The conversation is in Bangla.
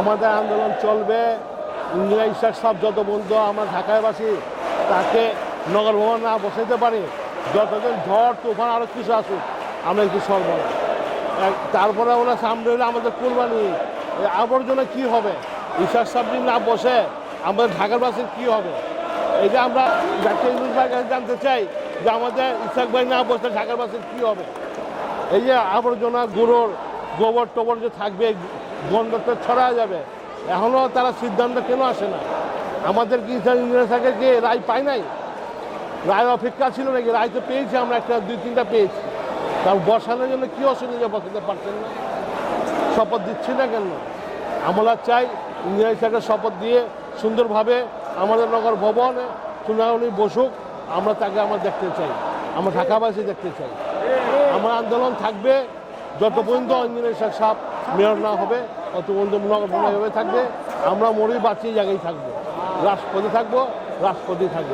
আমাদের আন্দোলন চলবে। ইশাক সব যত বন্ধু আমরা ঢাকায় বাসি তাকে নগর ভবন না বসাইতে পারি, যতদিন ঝড়, তুফান আরও কিছু আসুক, আমরা একটু সরব তারপরে ওরা সামনে হলে আমাদের কোরবানি। আবর্জনা কি হবে? ঈশ্বর যদি না বসে, আমাদের ঢাকার বাসের কি হবে? এই যে আমরা ভাইয়ের কাছে জানতে চাই যে আমাদের ইশাক ভাই না বসে ঢাকার বাসের কি হবে? এই যে আবর্জনা, গুঁড়োর গোবর টোবর যে থাকবে গন্ধটা ছড়া যাবে। এখনও তারা সিদ্ধান্ত কেন আসে না? আমাদের কি ইঞ্জিনিয়ার থাকে কি রায় পায় নাই? রায় অপেক্ষা ছিল নাকি? রায় তো পেয়েছি আমরা, একটা, দুই, তিনটা পেয়েছি। তার বসানোর জন্য কী অসুবিধা বসাতে পারছেন না? শপথ দিচ্ছি না কেন? আমরা চাই, ইঞ্জিনিয়ার সাহেবের শপথ দিয়ে সুন্দরভাবে আমাদের নগর ভবনে শুনানি বসুক, আমরা তাকে আমরা দেখতে চাই। আমরা ঢাকাবাসী দেখতে চাই। আমার আন্দোলন থাকবে যত পর্যন্ত ইঞ্জিনিয়ার সাপ মেয়র না হবে, তত পর্যন্ত নগর হয়ে থাকবে, আমরা মরি বাঁচিয়ে জায়গায় থাকব। রাষ্ট্রপতি থাকব রাষ্ট্রপতি থাকব।